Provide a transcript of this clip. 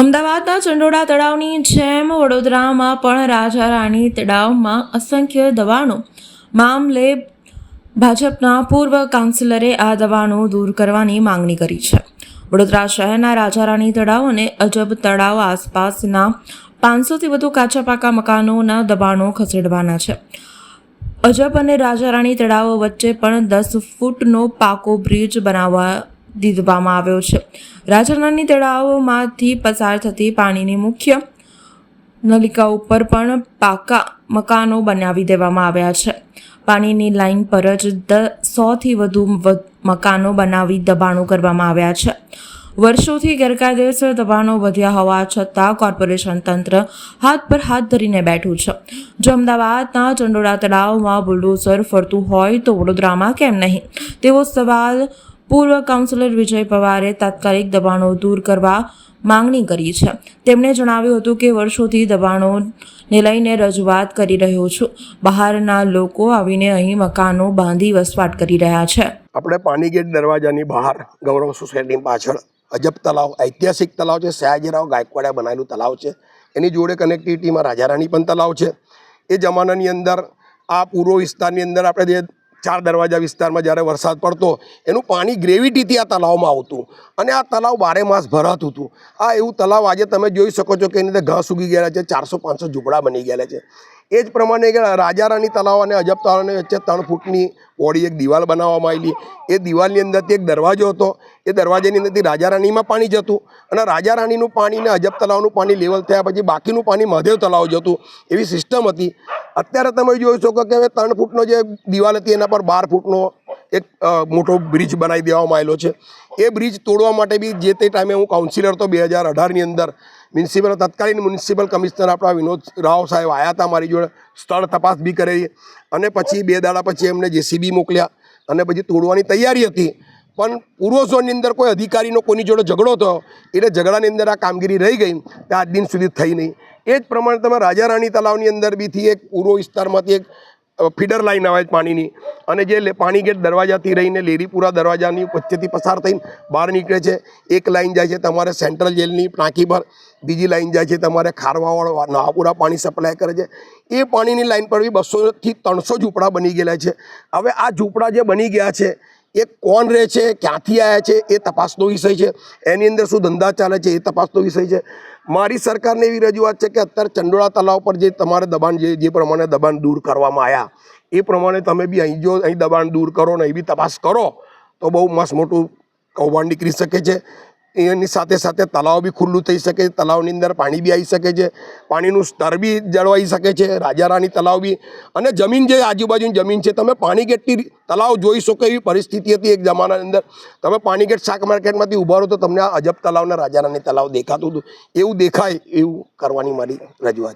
અમદાવાદના ચંડોળા તળાવની જેમ વડોદરામાં પણ રાજા રાણી તળાવમાં અસંખ્ય દવાનો મામલે ભાજપના પૂર્વ કાઉન્સિલરે આ દવાનો દૂર કરવાની માંગણી કરી છે. વડોદરા શહેરના રાજા રાણી તળાવ અને અજબ તળાવ આસપાસના પાંચસોથી વધુ કાચા પાકા મકાનોના દબાણો ખસેડવાના છે. અજબ અને રાજા રાણી તળાવ વચ્ચે પણ દસ ફૂટનો પાકો બ્રિજ બનાવવા દીધવામાં આવ્યો છે. રાજા તળાવોમાંથી પસાર થતી પાણીની મુખ્ય નલિકા ઉપર પણ પાકા મકાનો બનાવી દેવામાં આવ્યા છે. પાણીની લાઇન પર જ દ, સોથી વધુ મકાનો બનાવી દબાણો કરવામાં આવ્યા છે. વર્ષોથી ગેરકાયદેસર દબાણો વધ્યા હોવા છતાં કોર્પોરેશન તંત્ર હાથ પર હાથ ધરીને બેઠું છે. જો અમદાવાદના ચંડોળા તળાવમાં બુલડોઝર ફરતું હોય તો વડોદરામાં કેમ નહીં? તેવો સવાલ પૂર્વ કાઉન્સિલર વિજય પવારે તાત્કાલિક દબાણો દૂર કરવા માંગણી કરી છે. તેમણે જણાવ્યું હતું કે વર્ષોથી દબાણોને લઈને રજૂઆત કરી રહ્યો છું. બહારના લોકો આવીને અહીં મકાનો બાંધી વસવાટ કરી રહ્યા છે. આપણે પાણીગેટ દરવાજાની બહાર ગૌરવ સોસાયટીની પાછળ અજબ તલાવ ઐતિહાસિક તલાવ છે. સયાજીરાવ ગાયકવાડે બનાવેલું તલાવ છે. એની જોડે કનેક્ટિવિટીમાં રાજારાણી પણ તલાવ છે. એ જમાનાની અંદર, આ પૂર્વ વિસ્તારની અંદર આપણે જે ચાર દરવાજા વિસ્તારમાં જ્યારે વરસાદ પડતો, એનું પાણી ગ્રેવિટીથી આ તલાવમાં આવતું. અને આ તલાવ બારે માસ ભરાતું હતું. આ એવું તલાવ આજે તમે જોઈ શકો છો કે એની અંદર ઘાસ ઉગી ગયેલા છે, ચારસો પાંચસો ઝૂંપડા બની ગયેલા છે. એ જ પ્રમાણે રાજા રાજારાણી તલાવ અને અજબ તલાવની વચ્ચે ત્રણ ફૂટની ઓળી, એક દિવાલ બનાવવામાં આવેલી. એ દિવાલની અંદરથી એક દરવાજો હતો. એ દરવાજાની અંદરથી રાજારાણીમાં પાણી જતું અને રાજારાણીનું પાણી અને અજબ તલાવનું પાણી લેવલ થયા પછી બાકીનું પાણી મહાદેવ તલાવ જતું એવી સિસ્ટમ હતી. અત્યારે તમે જોઈ શકો કે હવે ત્રણ ફૂટનો જે દિવાલ હતી એના પર બાર ફૂટનો એક મોટો બ્રિજ બનાવી દેવામાં આવેલો છે. એ બ્રિજ તોડવા માટે બી જે તે ટાઈમે હું કાઉન્સિલર તો બે હજાર અઢારની અંદર મ્યુનિસિપલ તત્કાલીન મ્યુનિસિપલ કમિશનર આપણા વિનોદ રાવ સાહેબ આવ્યા હતા મારી જોડે, સ્થળ તપાસ બી કરેલી. અને પછી બે દાડા પછી એમને જેસીબી મોકલ્યા અને પછી તોડવાની તૈયારી હતી. પણ પૂર્વ ઝોનની અંદર કોઈ અધિકારીનો કોની જોડે ઝઘડો થયો, એટલે ઝઘડાની અંદર આ કામગીરી રહી ગઈ, તે આજ દિન સુધી થઈ નહીં. એ જ પ્રમાણે તમે રાજા રાણી તલાવની અંદર બીથી એક પૂર્વ વિસ્તારમાંથી એક ફીડર લાઈન આવે છે પાણીની. અને જે પાણી ગેટ દરવાજાથી રહીને લેરીપુરા દરવાજાની વચ્ચેથી પસાર થઈને બહાર નીકળે છે, એક લાઈન જાય છે તમારે સેન્ટ્રલ જેલની ટાંકી પર બીજી લાઈન જાય છે તમારે ખારવાવાળો નહાપુરા પાણી સપ્લાય કરે છે. એ પાણીની લાઈન પર બી બસોથી ત્રણસો ઝૂંપડા બની ગયેલા છે. હવે આ ઝૂંપડા જે બની ગયા છે એ કોણ રહે છે, ક્યાંથી આવ્યા છે, એ તપાસનો વિષય છે. એની અંદર શું ધંધા ચાલે છે, એ તપાસનો વિષય છે. મારી સરકારને એવી રજૂઆત છે કે અત્યારે ચંડોળા તલાવ પર જે તમારે દબાણ જે જે પ્રમાણે દબાણ દૂર કરવામાં આવ્યા એ પ્રમાણે તમે બી અહીં જો અહીં દબાણ દૂર કરો ને એ બી તપાસ કરો, તો બહુ મસ્ત મોટું કૌભાંડ નીકળી શકે છે. એની સાથે સાથે તલાવ બી ખુલ્લું થઈ શકે છે તલાવની અંદર પાણી બી આવી શકે છે, પાણીનું સ્તર બી જળવાઈ શકે છે, રાજારાણી તલાવ બી. અને જમીન જે આજુબાજુની જમીન છે, તમે પાણી ગેટથી તલાવ જોઈ શકો એવી પરિસ્થિતિ હતી એક જમાનાની અંદર. તમે પાણી ગેટ શાક માર્કેટમાંથી ઊભા રહો તો તમને આ અજબ તલાવના રાજારાણી તલાવ દેખાતું હતું. એવું દેખાય એવું કરવાની મારી રજૂઆત